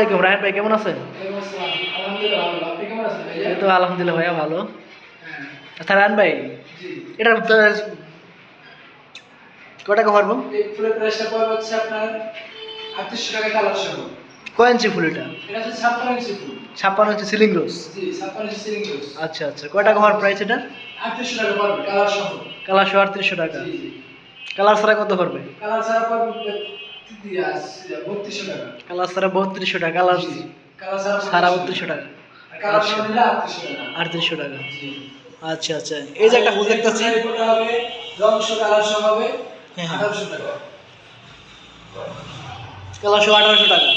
আসসালামাইকুম রায়হান ভাই কেমন আছেন? এই তো আলহামদুলিল্লাহ ভাইয়া ভালো আচ্ছা রায়হান ভাই এটা কয় টাকা পারব ফুলের প্রাইসটা পড়বে হচ্ছে আপনার 3800 টাকা কালার সহ। কয় ইঞ্চি ফুল এটা এটা হচ্ছে 56 ইঞ্চি ফুল। ছাপ্পান্ন ইঞ্চি সিলিং রোজ জি, 56 ইঞ্চি সিলিং রোজ। আচ্ছা আচ্ছা কয় টাকা হওয়ার প্রাইস এটা 3800 টাকা পড়বে, কালার সহ। কালার আটত্রিশশো টাকা। কালার ছাড়া কত পড়বে কালার ছাড়া দিয়া, 3200 টাকা। কালার ছাড়া বত্রিশশো টাকা কালার জি, কালার ছাড়া সারা বত্রিশশো টাকা আর কালার সহ নিলে 3800 টাকা। আটত্রিশশো টাকা আচ্ছা আচ্ছা এই যে একটা ফুল দেখতেছি এই ফুলটা হবে, রং সহ কালার সহ হবে। 1800 টাকা। কালার শো আঠারোশো টাকা।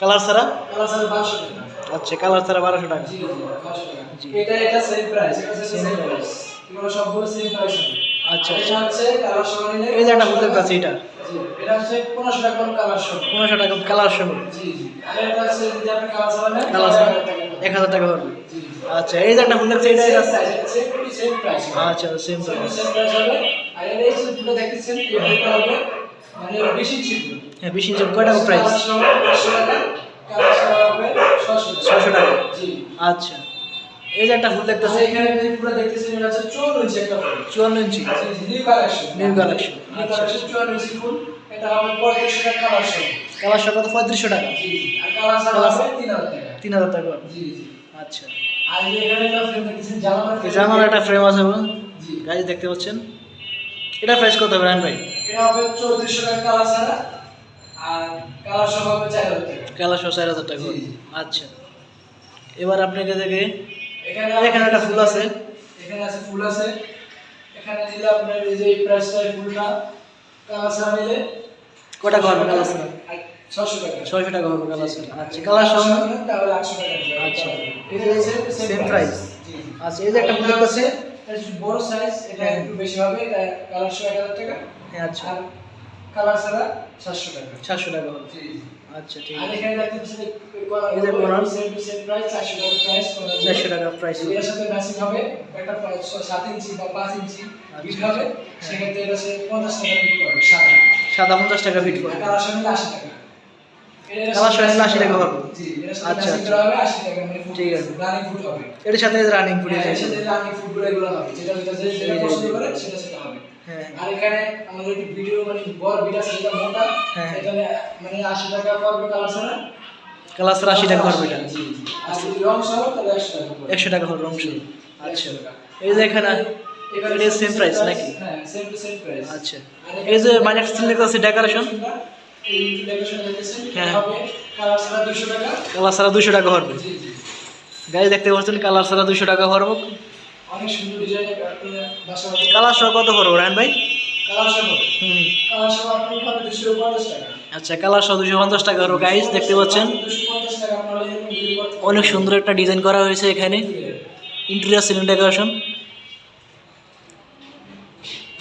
কালার ছাড়া কালার ছাড়া 1200 টাকা। আচ্ছা কালার ছাড়া বারোশো টাকা জি, জি, 1200 টাকা। জি। এটা এটা সেম প্রাইস সেম প্রাইস সবগুলো সেম প্রাইস হবে আচ্ছা। এটা হচ্ছে কালার নিলে এই যে একটা দেখতেছি এটা। জি এটা হচ্ছে 1500 টাকা কালার টাকা কালার সহ জি জি। আর এটা হচ্ছে যদি আপনি কালার সহ নেন কালার তাহলে ছাড়া এক হাজার টাকা জি জি। আচ্ছা এই যে একটা এটা সেম এটা- প্রাইস সেম আচ্ছা সেম প্রাইস সেম প্রাইস হবে। আর এই যে দুটো দেখতেছেন এই হবে মানে হ্যাঁ বিশ ইঞ্চি কয় টাকা প্রাইস 500 টাকা কালার সহ হবে 600 টাকা। 600 টাকা। জি। আচ্ছা। এই যে একটা ফুল দেখতেছি এখানে যে পুরো দেখতেছেন এটা হচ্ছে 54 ইঞ্চি একটা ফুল। চুয়ান্ন inch. New collection New collection, new. Collection চুয়ান্ন ইঞ্চি ফুল। এটা হবে পঁয়ত্রিশশো টাকা কালার সহ কালার সহ কত? পঁয়ত্রিশশো টাকা। জি আর হবে তিন হাজার টাকা। তিন হাজার টাকা। জি জি। আচ্ছা। আর এখানে একটা ফ্রেম দেখতেছেন এই যে একটা ফ্রেম আছে জি। গাড়ি দেখতে পাচ্ছেন? এটা প্রাইস কত হবে রায়ন ভাই? এটা হবে চৌত্রিশশো টাকা কালার ছাড়া। আর সহ হবে চার হাজার টাকা। কালার সহ চার হাজার টাকা। আচ্ছা। এবার আপনাকে দেখে এখানে একটা ফুল আছে। এখানে আছে ফুল আছে। এখানে দিলে আপনার এই যে এই প্রাইসটা ফুলটা ছাড়া নিলে হবে কালার ছাড়া ছশো টাকা। ছয়শো টাকা হবে কালার ছাড়া আচ্ছা কালার সহ তাহলে আটশো টাকা আচ্ছা। এটা same price। জি। আচ্ছা এই যে একটা ফুল এটা বড় সাইজ এটা হ্যাঁ। একটু বেশি হবে এটা কালার সহ এক হাজার টাকা। হ্যাঁ আচ্ছা। কালার ছাড়া সাতশো টাকা। সাতশো টাকা হবে। আচ্ছা ঠিক আছে। এখানে দেখতে পাচ্ছেন এই যে corner। সেম সেম প্রাইস চারশো টাকা প্রাইস চারশো টাকা প্রাইস এর সাথে ম্যাচিং হবে একটা সাত ইঞ্চি বা পাঁচ ইঞ্চি বিট হবে। সেক্ষেত্রে এটা হচ্ছে পঞ্চাশ টাকা বিট করবে সাদা। সাদা পঞ্চাশ টাকা ফিট আর পড়বে কালার সহ আশি টাকা। কালার সহ নিলে 80 টাকা হবে। জি এর সাথে আচ্ছা, আচ্ছা। টাকা মানে। রানিং ফুড এটার সাথে রানিং ফুট হ্যাঁ, রানিং ফুড যেটা যেটা যে- পছন্দ করে সেটা সেটা হবে। আর এখানে আমাদের একটি ভিডিও মানে বড় ভিডিও যেটা মোটা। হ্যাঁ। এখানে মানে আশি টাকা পড়বে কালার কালার ছাড়া আশি টাকা পড়বে এটা? রং সহ তাহলে একশো টাকা পড়বে। একশো টাকা হবে অংশ আচ্ছা। এই যে এখানে এটা সেম প্রাইস নাকি? হ্যাঁ সেম সেম প্রাইস আচ্ছা। এই যে মাইনাস সিলেক্ট আছে ডেকোরেশন হ্যাঁ। কালার ছাড়া 200 টাকা। কালার ছাড়া দুশো টাকা জি গাড়ি দেখতে পাচ্ছেন কালার ছাড়া দুশো টাকা পড়ব। অনেক সুন্দর ডিজাইন আপনি বাসা কালার কত পড়ব রায়ন ভাই? কালার সহ। হুম। কালার সহ আপনি পাবেন 250 টাকা। আচ্ছা কালার সহ দুশো পঞ্চাশ টাকা গাইজ দেখতে পাচ্ছেন? 250 টাকা আপনারা এরকম বিল করতে অনেক সুন্দর একটা ডিজাইন করা হয়েছে এখানে। ইন্টেরিয়ার সিলিং ডেকোরেশন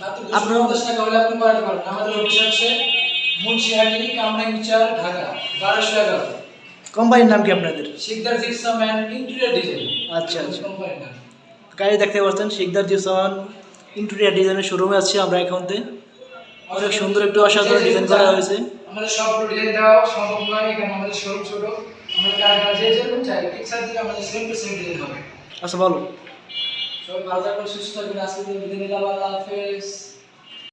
আপনার- 250 টাকা হলে আপনি করাতে পারবেন। আমাদের অফিস আছে মুন্সিহাটি কামরাঙ্গিচার ঢাকা 1211 কোম্পানির নাম কি আপনাদের? Sikdar gypsum and interior design আচ্ছা, আচ্ছা। কোম্পানির নাম। গাড়ি দেখতে পাচ্ছেন শিকদার জিসান ইন্টেরিয়ার ডিজাইনের শোরুমে আছি আমরা এখন অনেক সুন্দর একটু অসাধারণ ডিজাইন করা হয়েছে। আমাদের সব ডিজাইন দেওয়া সম্ভব নয় এখানে আমাদের শোরুম ছোট। আমাদের কারখানা যে যেরকম চাই ইচ্ছা দিলে আমাদের সেম টু সেম ডিজাইন হবে। আচ্ছা বলো। সবাই ভালো থাকবেন সুস্থ থাকবেন আজকে বিদায় নিলাম আল্লাহ হাফেজ।